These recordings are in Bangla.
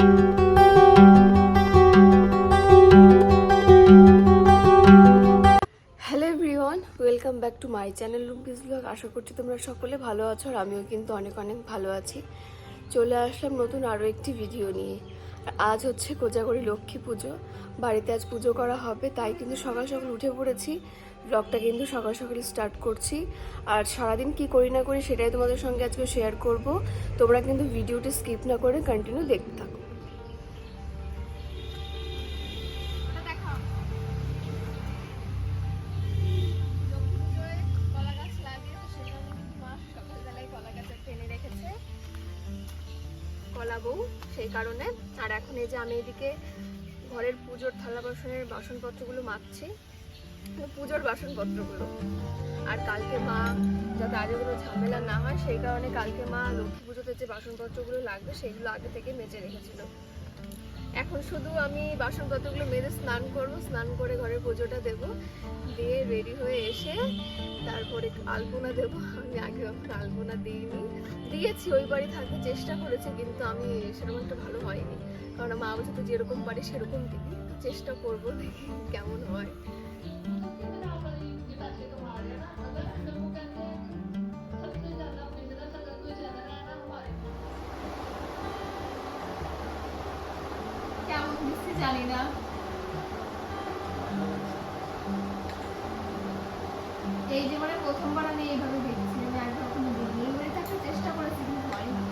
Hello welcome back to my channel লুম্পিস blog আশা করছি তোমরা সকলে ভালো আছো আর আমিও কিন্তু অনেক অনেক ভালো আছি। চলে আসলাম নতুন আরও একটি ভিডিও নিয়ে। আজ হচ্ছে কোজাগরি লক্ষ্মী পুজো। বাড়িতে আজ পুজো করা হবে, তাই কিন্তু সকাল সকাল উঠে পড়েছি। ব্লগটা কিন্তু সকাল সকাল স্টার্ট করছি। আর সারাদিন কি করি না করি সেটাই তোমাদের সঙ্গে আজকে শেয়ার করব। তোমরা কিন্তু ভিডিওটি স্কিপ না করে কন্টিনিউ দেখতে থাকো। এখন এই যে আমি এদিকে ঘরের পুজোর থালা বাসনের বাসনপত্রগুলো মাখছি মানে পুজোর বাসনপত্রগুলো। আর কালকে মা যাতে আগে কোনো ঝামেলা না হয়, সেই কারণে কালকে মা লক্ষ্মী পুজোতে যে বাসনপত্রগুলো লাগবে, সেগুলো আগে থেকে মেজে রেখেছিল। এখন শুধু আমি বাসনপত্রগুলো মেজে স্নান করব, স্নান করে ঘরের পুজোটা দেব। দিয়ে রেডি হয়ে এসে তারপরে আলপনা দেবো। আমি আগে এখন আলপনা দিইনি। দিয়েছি, ওই বাড়ি থাকতে চেষ্টা করেছি, কিন্তু আমি সেরকম একটা ভালো হয়নি। কারণ মা বলছে তো যেরকম পারি সেরকম দিবি চেষ্টা করব দেখি কেমন হয়। কেমন দিচ্ছি জানি না। এই যে মানে প্রথমবার আমি এইভাবে দেখছি আমি আগে কখনো দিইনি এই বাড়িতে একটা চেষ্টা করেছি কিন্তু হয়নি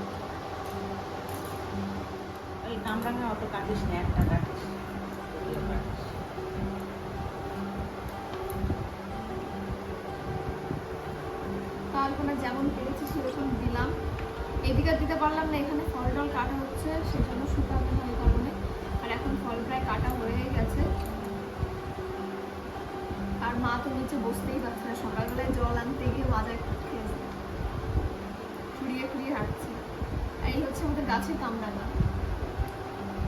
কামরাঙা অত কাটিস না, একটা কাটিস। যেমন পেরেছি সেরকম দিলাম। এদিকে দিতে পারলাম না, এখানে ফল টল কাটা হচ্ছে, সেজন্য শুকাবে না এই কারণে। আর এখন ফল প্রায় কাটা হয়ে গেছে। আর মা তো নিচে বসতেই পারছে না, সকালবেলায় জল আনতে গিয়ে মাজা খেয়েছে। ফুরিয়ে ফুরিয়ে হাঁটছে। এই হচ্ছে আমাদের গাছের কামরাঙা আমি তো নিচে বসে করলাম তো বাবু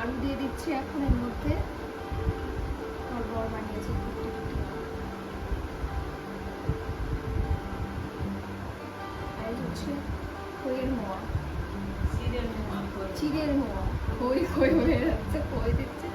মিষ্টি দিয়ে দিচ্ছি এখন এর মধ্যে আমার বর বানিয়েছে। আর হচ্ছে খইয়ের মোয়া। চিড়ের মোয়া খই খই হয়ে যাচ্ছে খই দিচ্ছে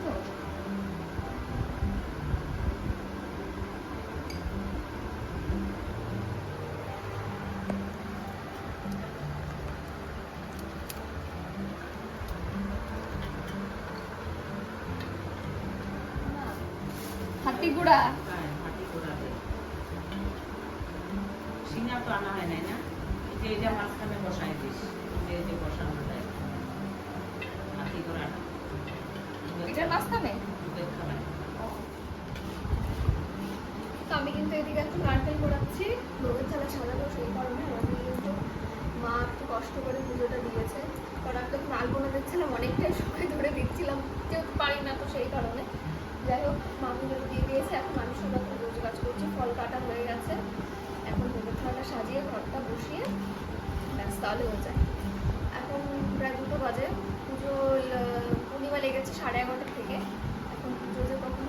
যে এটা মাঝখানে বসাই দিস যে যে বসানো যায়। হাতি এটার মাঝখানে? তো আমি কিন্তু এদিকে একটু নারকেল কোড়াচ্ছি ভোগের চালা সাজাবো সেই কারণে আমি কিন্তু মা একটু কষ্ট করে পুজোটা দিয়েছে। কারণ তখন আলপনা দিচ্ছিলাম অনেকটাই সময় ধরে দিচ্ছিলাম যেহেতু পারি না তো সেই কারণে। যাই হোক মা পুজোটা দিয়ে দিয়েছে এখন আমি সব এখন রোজ কাজ করছি ফল কাটা হয়ে গেছে। এখন সাজিয়ে ঘরটা বসিয়ে ব্যাস তাহলে হয়ে যায়। এখন প্রায় দুটো বাজে। পুজো পূর্ণিমা লেগেছে সাড়ে এগারোটার থেকে। এখন পুজো যে কখন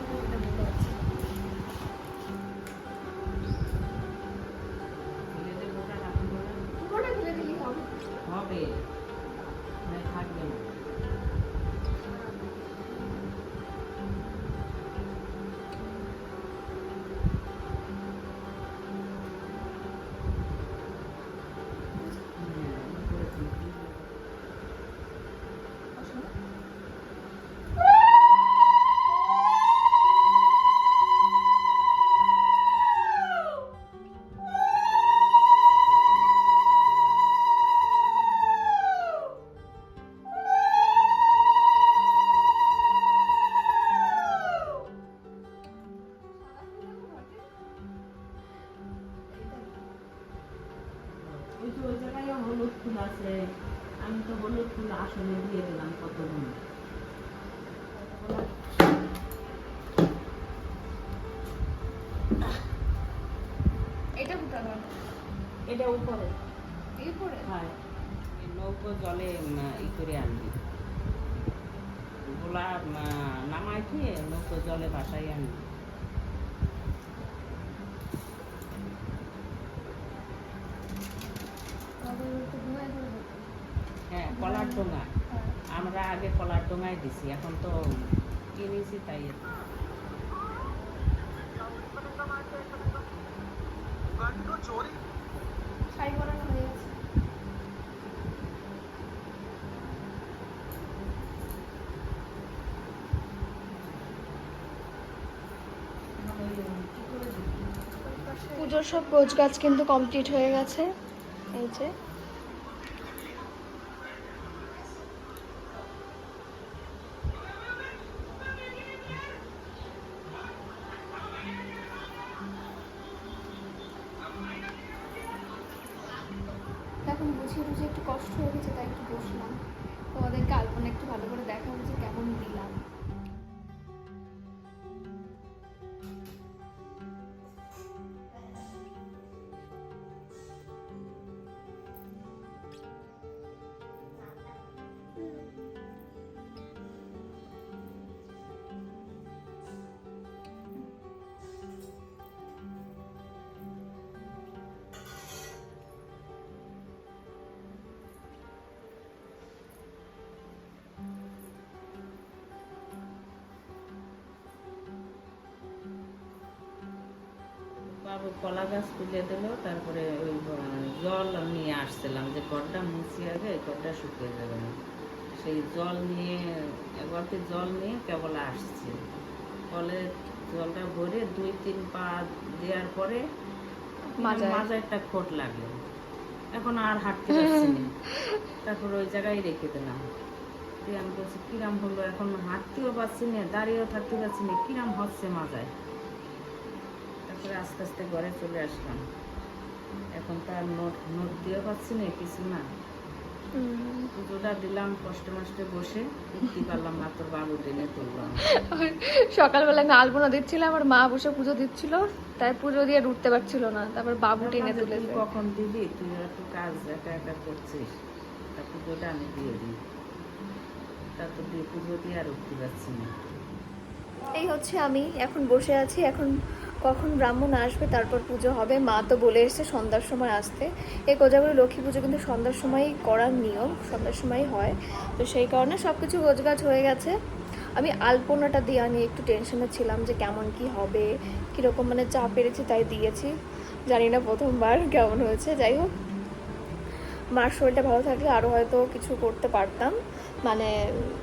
এটা উপরে। এই পরে হ্যাঁ। নৌকো জলে ই করে আনবি। গোলা নামাই দিয়ে নৌকো জলে আনবি। হ্যাঁ কলার ডোঙা। হ্যাঁ। আমরা আগে কলার ডোঙায় দিছি এখন তো কিনেছি তাই শাড়ি পরানো হয়ে গেছে পুজোর সব গোছ গাছ কিন্তু কমপ্লিট হয়ে গেছে। এই যে। এখন বুঝিয়ে একটু কষ্ট হয়ে গেছে, তাই একটু বসলাম। তোমাদেরকে আলপনা একটু ভালো করে দেখা হয়েছে কেমন দিলাম। বাবু কলা গাছ তুলে দিল তারপরে ওই জল নিয়ে আসছিলাম যে গড্ডা মুছি আগে গড্ডা শুকিয়ে যাবে না। সেই জল নিয়ে একবারটি জল নিয়ে কেবল আসছে। কলে জলটা ভরে দুই তিন পা দেওয়ার পরে। মাজায়। একটা খোট লাগল। এখন আর হাঁটতে পারছি না। তারপর ওই জায়গায় রেখে দিলাম। দিয়ে আমি বলছি কিরাম হলো? এখন হাঁটতেও পারছি না দাঁড়িয়েও থাকতে পারছি না। কিরাম হচ্ছে মাজায়? তারপরে আস্তে আস্তে ঘরে চলে আসলাম। এখন তো আর নোট নোট দিয়েও পাচ্ছি না কিছু না। পুজোটা দিলাম কষ্টে মষ্টে বসে উঠতে পারলাম না তোর বাবু টেনে তুললাম সকালবেলা আমি আলপনা দিচ্ছিলাম আর মা বসে পুজো দিচ্ছিল তাই পুজো দিয়ে উঠতে পারছিল না তারপর বাবু টেনে তুলেছে। কখন দিবি? তুই একটু কাজ একা একা করছিস। তা পুজোটা আমি দিয়ে দিই। তা তো দিয়ে পুজো দিয়ে আর উঠতে পারছি না। এই হচ্ছে আমি এখন বসে আছি এখন কখন ব্রাহ্মণ আসবে, তারপর পুজো হবে। মা তো বলে এসেছে সন্ধ্যার সময় আসতে। এই কোজাগুলো লক্ষ্মী পুজো কিন্তু সন্ধ্যার সময়ই করার নিয়ম, সন্ধ্যার সময়ই হয়। তো সেই কারণে সব কিছু গোছগাছ হয়ে গেছে। আমি আলপনাটা দিয়ে নিয়ে একটু টেনশনে ছিলাম যে কেমন কি হবে, কীরকম মানে চা পেরেছি তাই দিয়েছি। জানি না প্রথমবার কেমন হয়েছে, যাই হোক। মার শরীরটা ভালো থাকলে আরও হয়তো কিছু করতে পারতাম। মানে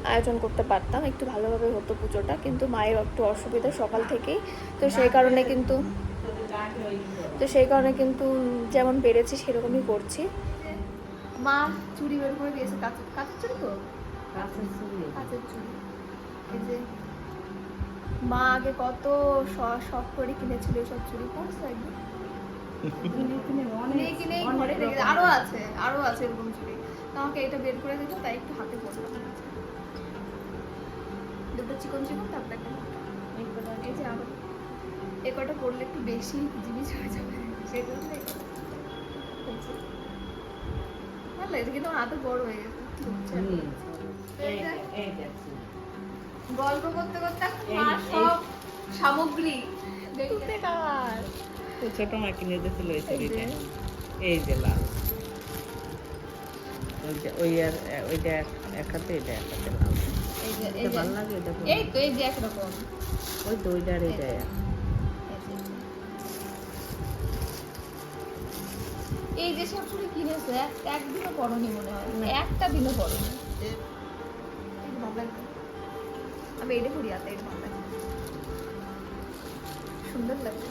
আয়োজন করতে পারতাম একটু ভালোভাবে হতো পুজোটা কিন্তু মায়ের একটু অসুবিধা সকাল থেকেই। তো সেই কারণে কিন্তু তো সেই কারণে কিন্তু যেমন পেরেছি সেরকমই করছি। মা চুড়ি বের করে দিয়েছে কাঁচের কাঁচের চুড়ি তো? কাঁচের চুড়ি। এই যে মা আগে কত শ- শখ করে কিনেছিল সব চুড়ি পড়ছে একদম কিনে কিনে ঘরে রেখে দিয়েছে। আরও আছে আরও আছে এরকম চুড়ি। তো আমাকে এটা বের করে দিত তাই একটু হাতে পড়ল। দুটো চিকন চিকন তারপরে একটা। এই যে আবার এ কটা পড়লে একটু বেশি জিনিস হয়ে যাবে সেই জন্য। ভালো কিন্তু হাতে বড় হয়ে গেছে। গল্প করতে করতে সব সামগ্রী দেখতে কার ছোট মা কিনে দিয়েছিল ছবিটা। এই যে লাল। ওই ওই আর ওইটা এক- হাতে এটা এক হাতে লাল ভালো লাগে দেখো এই তো এই যে একরকম। ওই তো ওইটার এই এটা এই যে কিনেছে একদিনও মনে হয়। একটা দিনও লাগবে আমি এটা করি হাতে এটা সুন্দর লাগে।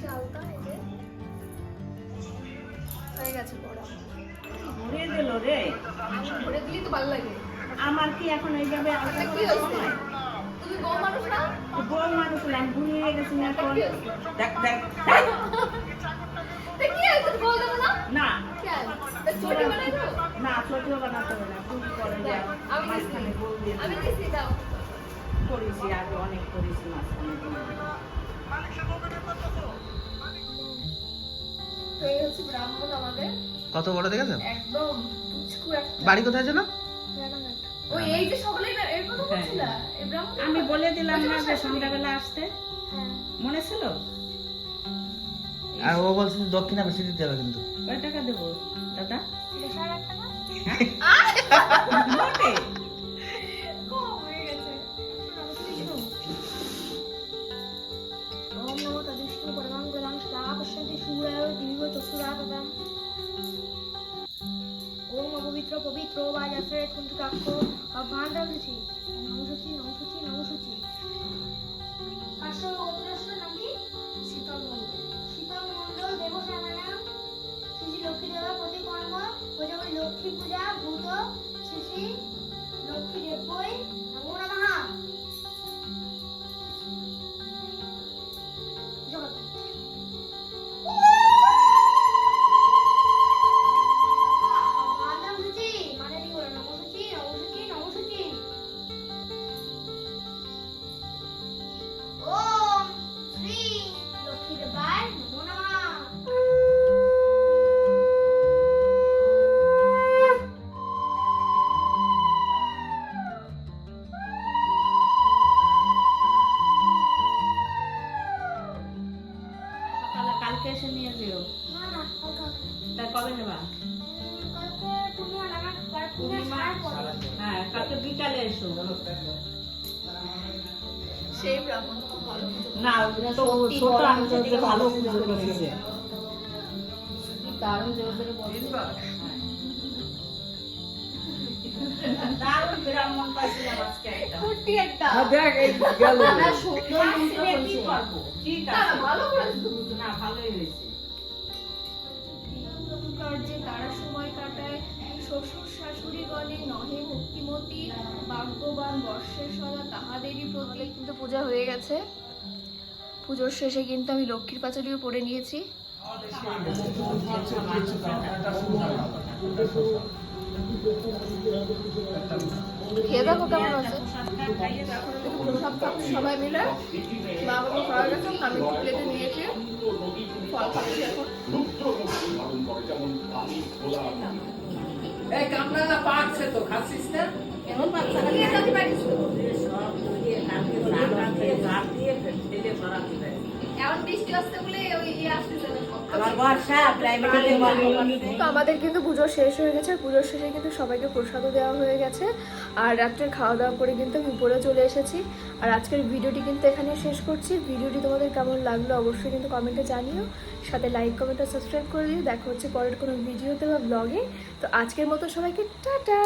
করছি আলতা যে। হয়ে গেছে পড়া ভরে দিল রে। ভরে দিলেই তো ভালো লাগে। আমার কি এখন এইভাবে আলাদা কি হয়েছে? তুমি বউ মানুষ না? বড় মানুষ হলাম বুড়ি গেছি না এখন? কি হয়েছে? দেখ দেখ কি হয়েছে? বউ দেবো না? না। ছোটি না ছোটিও বানাতে হবে না। তুমি করে মাঝখানে গোল দিয়ে আমি দিছি দাও। করেছি আগে অনেক করেছি মাঝখানে। এই হচ্ছে ব্রাহ্মণ আমাদের। কত বড় দেখেছেন একদম পুচকু একটা। বাড়ি কোথায় যেন। ওই এই যে সকলেই এর কথা। বলছিলা এই ব্রাহ্মণ আমি বলে দিলাম না যে সন্ধ্যাবেলা আসতে। হ্যাঁ। মনে ছিল? আর ও বলছে দক্ষিণা বেশি দিতে হবে কিন্তু। কয় টাকা দেবো? দাদা? দশ হাজার টাকা? পবিত্র পবিত্র বা কিন্তু কুন্তকাক্ষ আহ্বান রাখছি নমসূচি নমসূচি নমসূচি নাম কি? শীতল মন্ডল শীতল মন্ডল দেবসেনা নাম লক্ষ্মী দেবার প্রতিকর্ম। ও যেমন লক্ষ্মী পূজা, ভূত, শ্রী শ্রী লক্ষ্মী দেবই না তো ছোট আমি যে ভালো পুজো করেছে। দারুণ জোরে জোরে বলছে। দারুণ ব্রাহ্মণ পাইছিলাম আজকে একটা। কুর্তি একটা। দেখ এই গেল। না, সুন্দর মন্ত্র আজকে কি বলছে। করব ঠিক না, না, আছে। ভালো করেছে। তো পুজো। না ভালোই হয়েছে। কার্যে তারা সময় কাটায় শ্বশুর শাশুড়ি গণে নহে ভক্তিমতী ভাগ্যবান বর্ষের সদা তাহাদেরই প্রতি কিন্তু পূজা হয়ে গেছে। পুজোর শেষে কিন্তু আমি লক্ষ্মীর পাঁচালিও পরে নিয়েছি। খেয়ে দেখো কেমন আছে? সবাই মিলে মা বাবা খাওয়া গেছে আমি একটু প্লেটে নিয়েছি ফল খাচ্ছি এখন। এই পাকছে তো খাচ্ছিস না? এমন না। তো আমাদের কিন্তু পুজো শেষ হয়ে গেছে। আর পুজোর শেষে কিন্তু সবাইকে প্রসাদও দেওয়া হয়ে গেছে। আর রাত্রে খাওয়া দাওয়া করে কিন্তু আমি উপরে চলে এসেছি। আর আজকের ভিডিওটি কিন্তু এখানে শেষ করছি। ভিডিওটি তোমাদের কেমন লাগল অবশ্যই কিন্তু কমেন্টে জানিও। সাথে লাইক কমেন্ট আর সাবস্ক্রাইব করে দিও। দেখা হচ্ছে পরের কোনো ভিডিওতে বা ব্লগে তো আজকের মতো সবাইকে টাটা!